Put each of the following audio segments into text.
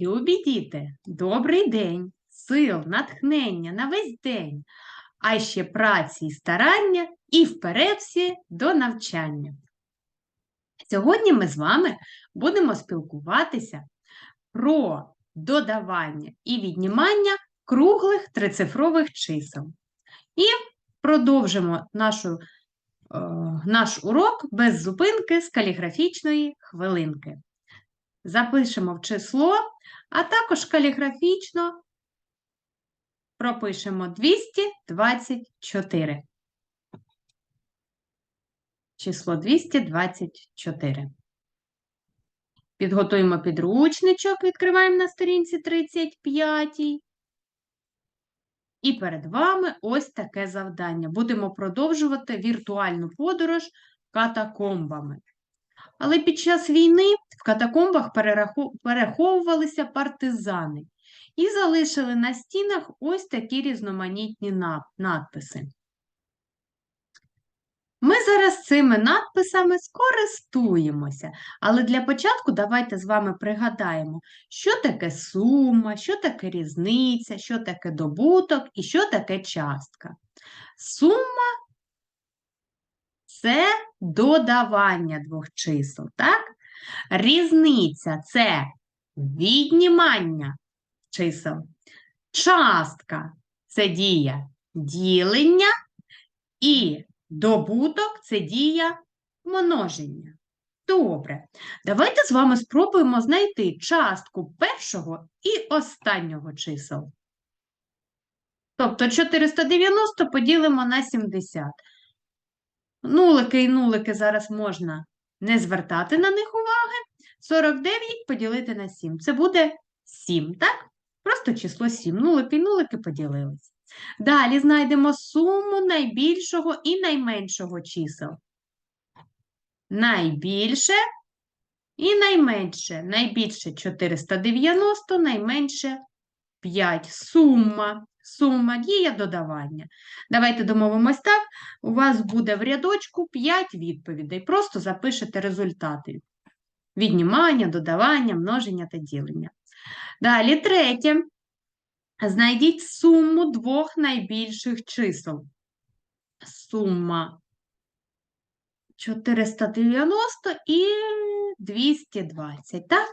Любі діти, добрий день, сил, натхнення на весь день, а ще праці і старання і вперед всі до навчання. Сьогодні ми з вами будемо спілкуватися про додавання і віднімання круглих трицифрових чисел. І продовжимо нашу, е, наш урок без зупинки з каліграфічної хвилинки. Запишемо в число, а також каліграфічно пропишемо 224. Число 224. Підготуємо підручничок, відкриваємо на сторінці 35. І перед вами ось таке завдання. Будемо продовжувати віртуальну подорож катакомбами. Але під час війни в катакомбах переховувалися партизани і залишили на стінах ось такі різноманітні надписи. Ми зараз цими надписами скористуємося, але для початку давайте з вами пригадаємо, що таке сума, що таке різниця, що таке добуток і що таке частка. Сума це додавання двох чисел, так? Різниця це віднімання чисел. Частка це дія ділення, і добуток це дія множення. Добре, давайте з вами спробуємо знайти частку першого і останнього чисел. Тобто 490 поділимо на 70. Нулики і нулики зараз можна не звертати на них уваги. 49 поділити на 7. Це буде 7, так? Просто число 7. Нулики і нулики поділились. Далі знайдемо суму найбільшого і найменшого чисел. Найбільше і найменше. Найбільше 490, найменше 5. Сума. Сума дія додавання. Давайте домовимось так. У вас буде в рядочку 5 відповідей. Просто запишете результати. Віднімання, додавання, множення та ділення. Далі третє. Знайдіть суму двох найбільших чисел. Сума 490 і 220, так?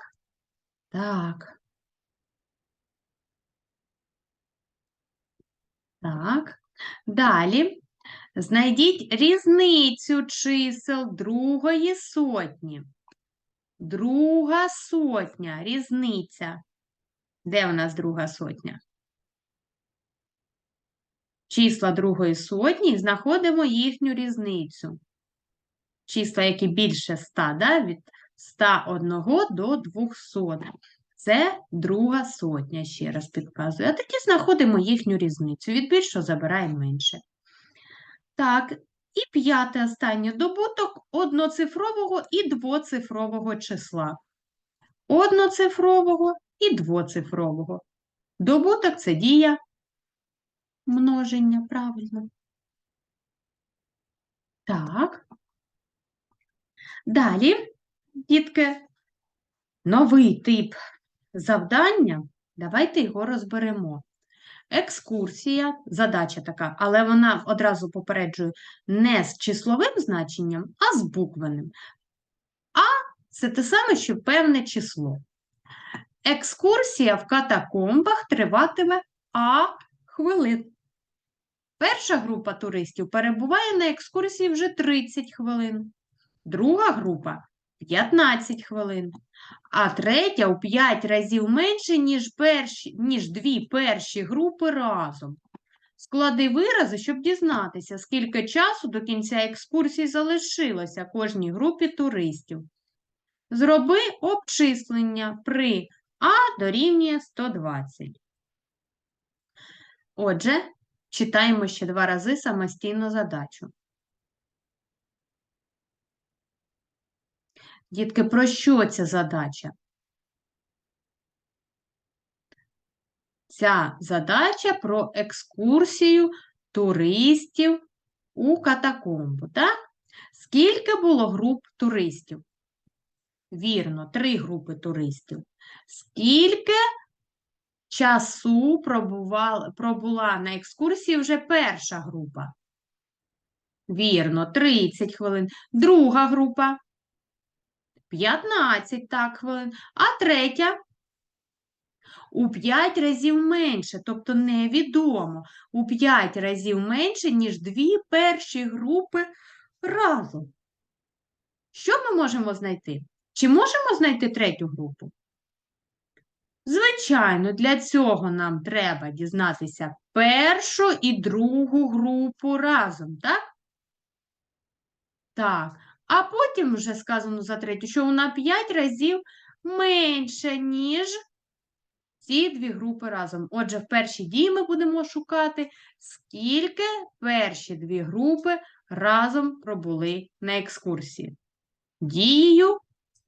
Так. Так. Далі знайдіть різницю чисел другої сотні. Друга сотня, різниця. Де у нас друга сотня? Числа другої сотні, знаходимо їхню різницю. Числа, які більше 100, да? від 101 до 200. Це друга сотня, ще раз підказую. А тоді знаходимо їхню різницю. Від більшого забираємо менше. Так, і п'яте останнє добуток одноцифрового і двоцифрового числа. Одноцифрового і двоцифрового. Добуток це дія множення, правильно. Так. Далі, дітки, новий тип завдання. Давайте його розберемо. Екскурсія, задача така, але вона одразу попереджує не з числовим значенням, а з буквеним. А це те саме, що певне число. Екскурсія в катакомбах триватиме А хвилин. Перша група туристів перебуває на екскурсії вже 30 хвилин, друга група 15 хвилин, а третя у 5 разів менше, ніж, перші, ніж дві перші групи разом. Склади вирази, щоб дізнатися, скільки часу до кінця екскурсії залишилося кожній групі туристів. Зроби обчислення при А дорівнює 120. Отже, читаємо ще два рази самостійну задачу. Дітки, про що ця задача? Ця задача про екскурсію туристів у катакомбу, так? Скільки було груп туристів? Вірно, три групи туристів. Скільки часу пробувала, пробула на екскурсії вже перша група? Вірно, 30 хвилин. Друга група 15 так, хвилин. А третя у 5 разів менше, тобто невідомо. У 5 разів менше, ніж дві перші групи разом. Що ми можемо знайти? Чи можемо знайти третю групу? Звичайно, для цього нам треба дізнатися першу і другу групу разом, так? Так. А потім вже сказано за третю, що вона 5 разів менше, ніж ці дві групи разом. Отже, в першій дії ми будемо шукати, скільки перші дві групи разом пробули на екскурсії. Дією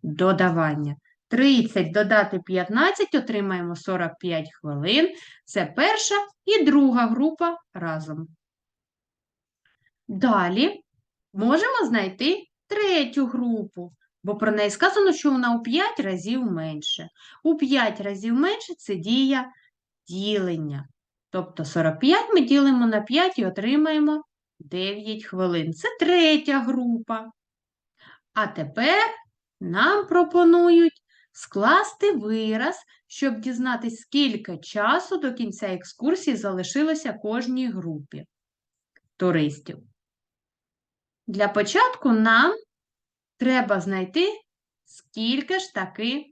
додавання. 30 додати 15 отримаємо 45 хвилин. Це перша і друга група разом. Далі можемо знайти третю групу, бо про неї сказано, що вона у 5 разів менше. У 5 разів менше це дія ділення. Тобто 45 ми ділимо на 5 і отримаємо 9 хвилин. Це третя група. А тепер нам пропонують скласти вираз, щоб дізнатися, скільки часу до кінця екскурсії залишилося кожній групі туристів. Для початку нам треба знайти, скільки ж таки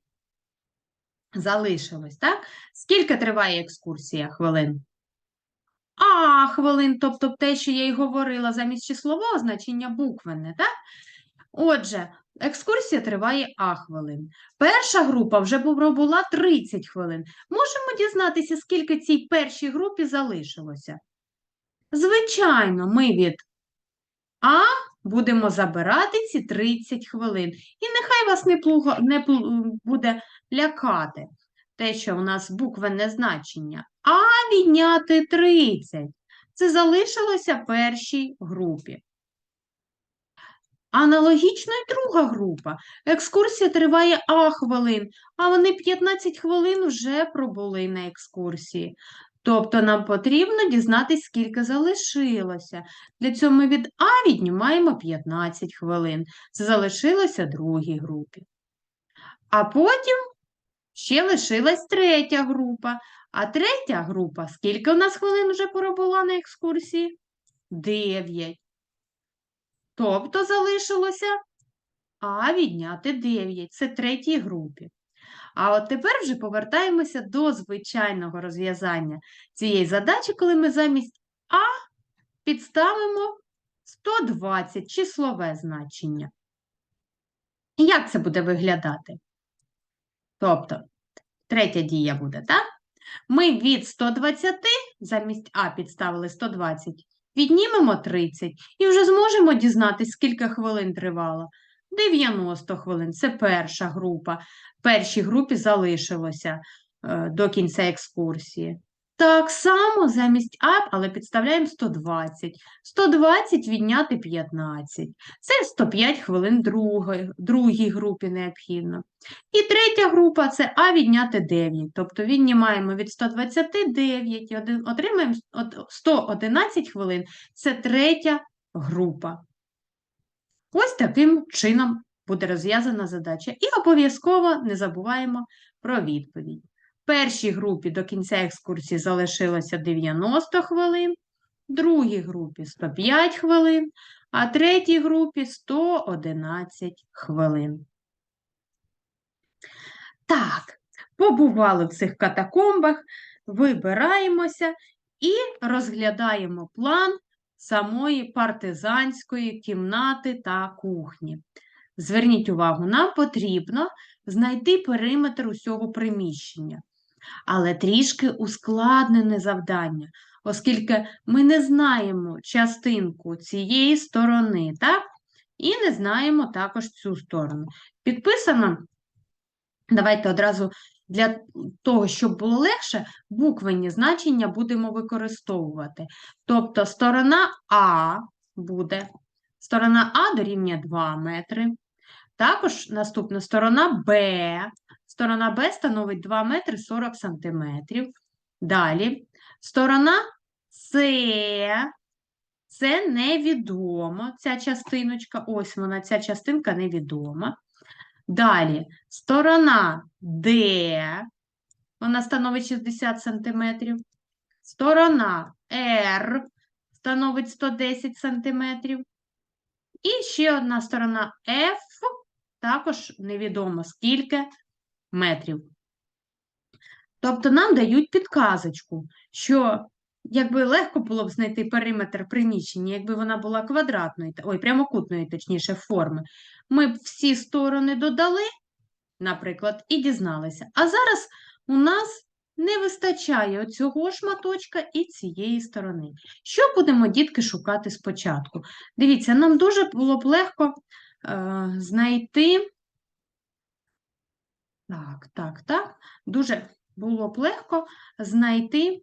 залишилось, так? Скільки триває екскурсія хвилин? А, хвилин, тобто те, що я й говорила замість числового значення буквенне, так? Отже, екскурсія триває А хвилин. Перша група вже пробула 30 хвилин. Можемо дізнатися, скільки цій першій групі залишилося? Звичайно, ми від А будемо забирати ці 30 хвилин. І нехай вас не, плуга, не буде лякати те, що у нас буквенне значення. А відняти 30. Це залишилося першій групі. Аналогічно і друга група. Екскурсія триває А хвилин, а вони 15 хвилин вже пробули на екскурсії. Тобто нам потрібно дізнатися, скільки залишилося. Для цього ми від А віднімаємо 15 хвилин. Це залишилося другій групі. А потім ще лишилась третя група. А третя група, скільки у нас хвилин вже пробула на екскурсії? 9. Тобто залишилося А відняти 9. Це третій групі. А от тепер вже повертаємося до звичайного розв'язання цієї задачі, коли ми замість А підставимо 120 числове значення. Як це буде виглядати? Тобто, третя дія буде, так? Ми від 120 замість А підставили 120, віднімемо 30 і вже зможемо дізнатися, скільки хвилин тривало. 90 хвилин це перша група. Першій групі залишилося е, до кінця екскурсії. Так само замість А, але підставляємо 120. 120 відняти 15. Це 105 хвилин другої, другій групі необхідно. І третя група це А відняти 9. Тобто віднімаємо від 120 9 і отримаємо 111 хвилин. Це третя група. Ось таким чином буде розв'язана задача. І обов'язково не забуваємо про відповідь. Першій групі до кінця екскурсії залишилося 90 хвилин, другій групі 105 хвилин, а третій групі 111 хвилин. Так, побували в цих катакомбах, вибираємося і розглядаємо план самої партизанської кімнати та кухні. Зверніть увагу, нам потрібно знайти периметр усього приміщення, але трішки ускладнене завдання, оскільки ми не знаємо частинку цієї сторони, так? І не знаємо також цю сторону. Підписано, давайте одразу для того, щоб було легше, буквенні значення будемо використовувати. Тобто сторона А буде, сторона А дорівнює 2 метри, Також наступна сторона Б. Сторона Б становить 2 метри 40 сантиметрів. Далі сторона С. Це невідомо. Ця частиночка, ось вона, ця частинка невідома. Далі сторона Д. Вона становить 60 сантиметрів. Сторона R становить 110 сантиметрів. І ще одна сторона F, також невідомо скільки метрів. Тобто нам дають підказочку, що якби легко було б знайти периметр приміщення, якби вона була квадратної, ой, прямокутної, точніше, форми, ми б всі сторони додали, наприклад, і дізналися. А зараз у нас не вистачає оцього шматочка і цієї сторони. Що будемо, дітки, шукати спочатку? Дивіться, нам дуже було б легко е, знайти. Так, так, так. Дуже було б легко знайти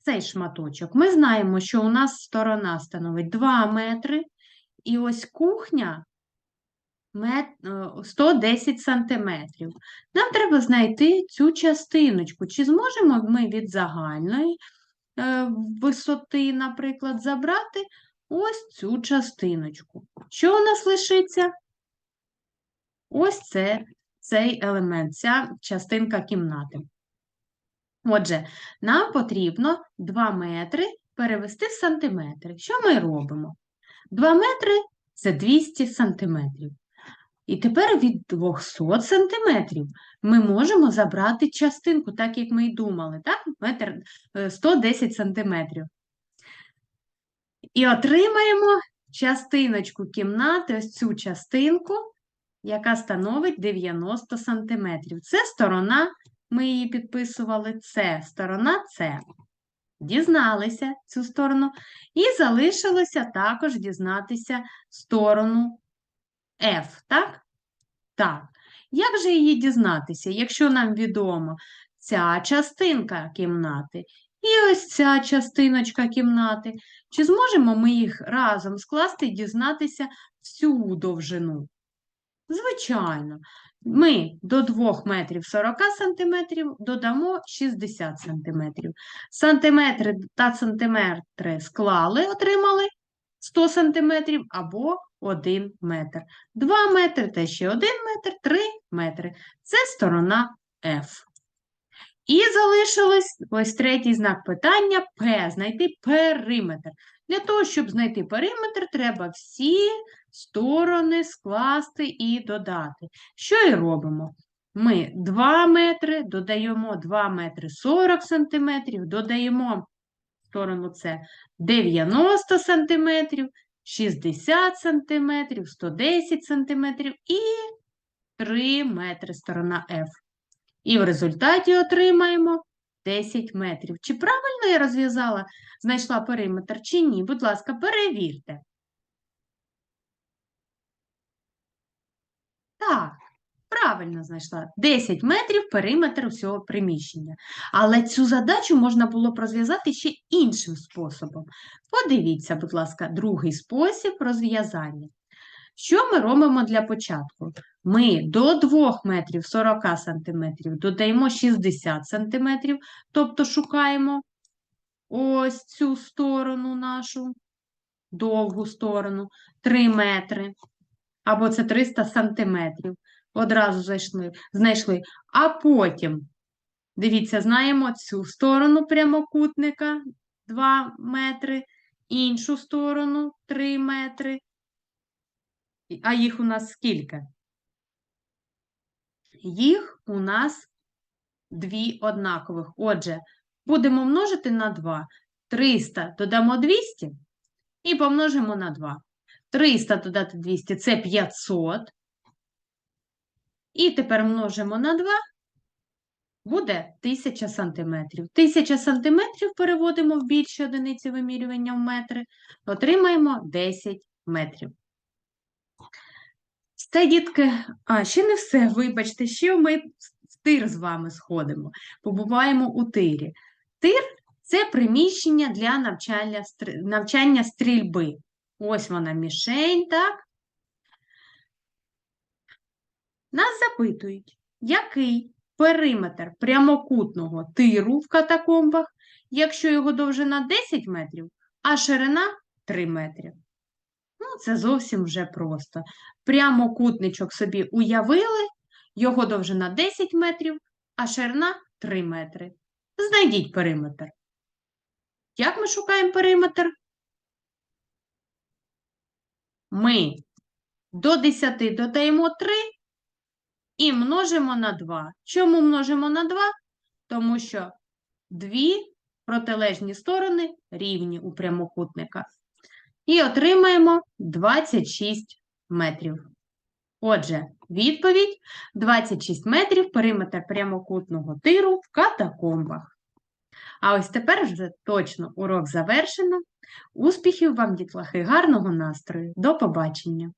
цей шматочок. Ми знаємо, що у нас сторона становить 2 метри, і ось кухня 110 сантиметрів. Нам треба знайти цю частиночку. Чи зможемо ми від загальної е, висоти, наприклад, забрати ось цю частиночку? Що у нас лишиться? Ось це, цей елемент, ця частинка кімнати. Отже, нам потрібно 2 метри перевести в сантиметри. Що ми робимо? 2 метри це 200 сантиметрів. І тепер від 200 сантиметрів ми можемо забрати частинку, так як ми й думали, так? Метр 110 е, сантиметрів. І отримаємо частиночку кімнати, ось цю частинку, яка становить 90 сантиметрів. Це сторона, ми її підписували, це сторона С. Дізналися цю сторону. І залишилося також дізнатися сторону F, так? Так. Як же її дізнатися, якщо нам відомо ця частинка кімнати і ось ця частиночка кімнати? Чи зможемо ми їх разом скласти і дізнатися всю довжину? Звичайно, ми до 2 метрів 40 сантиметрів додамо 60 сантиметрів. Сантиметри та сантиметри склали, отримали 100 сантиметрів або 1 метр. 2 метри та ще 1 метр, 3 метри. Це сторона F. І залишилось ось третій знак питання П. Знайти периметр. Для того, щоб знайти периметр, треба всі сторони скласти і додати. Що і робимо? Ми 2 метри, додаємо 2 метри 40 сантиметрів, додаємо сторону С 90 сантиметрів, 60 сантиметрів, 110 сантиметрів і 3 метри сторона F. І в результаті отримаємо 10 метрів. Чи правильно я розв'язала, знайшла периметр, чи ні? Будь ласка, перевірте. Так, правильно знайшла 10 метрів периметр усього приміщення. Але цю задачу можна було б розв'язати ще іншим способом. Подивіться, будь ласка, другий спосіб розв'язання. Що ми робимо для початку? Ми до 2 метрів 40 сантиметрів додаємо 60 сантиметрів, тобто шукаємо ось цю сторону нашу, довгу сторону, 3 метри, або це 300 сантиметрів одразу зайшли, знайшли. А потім, дивіться, знаємо цю сторону прямокутника 2 метри, іншу сторону 3 метри. А їх у нас скільки? Їх у нас дві однакових. Отже, будемо множити на 2. 300 додамо 200 і помножимо на 2. 300 додати 200 це 500. І тепер множимо на 2, буде 1000 сантиметрів. 1000 сантиметрів переводимо в більші одиниці вимірювання в метри, отримаємо 10 метрів. Це, дітки, а ще не все, вибачте, ще ми в тир з вами сходимо, побуваємо у тирі. Тир це приміщення для навчання, навчання стрільби. Ось вона мішень, так? Нас запитують, який периметр прямокутного тиру в катакомбах, якщо його довжина 10 метрів, а ширина 3 метри. Ну, це зовсім вже просто. Прямокутничок собі уявили, його довжина 10 метрів, а ширина 3 метри. Знайдіть периметр. Як ми шукаємо периметр? Ми до 10 додаємо 3 і множимо на 2. Чому множимо на 2? Тому що дві протилежні сторони рівні у прямокутника. І отримаємо 26 метрів. Отже, відповідь 26 метрів периметр прямокутного тиру в катакомбах. А ось тепер вже точно урок завершено. Успіхів вам, дітлахи, гарного настрою. До побачення!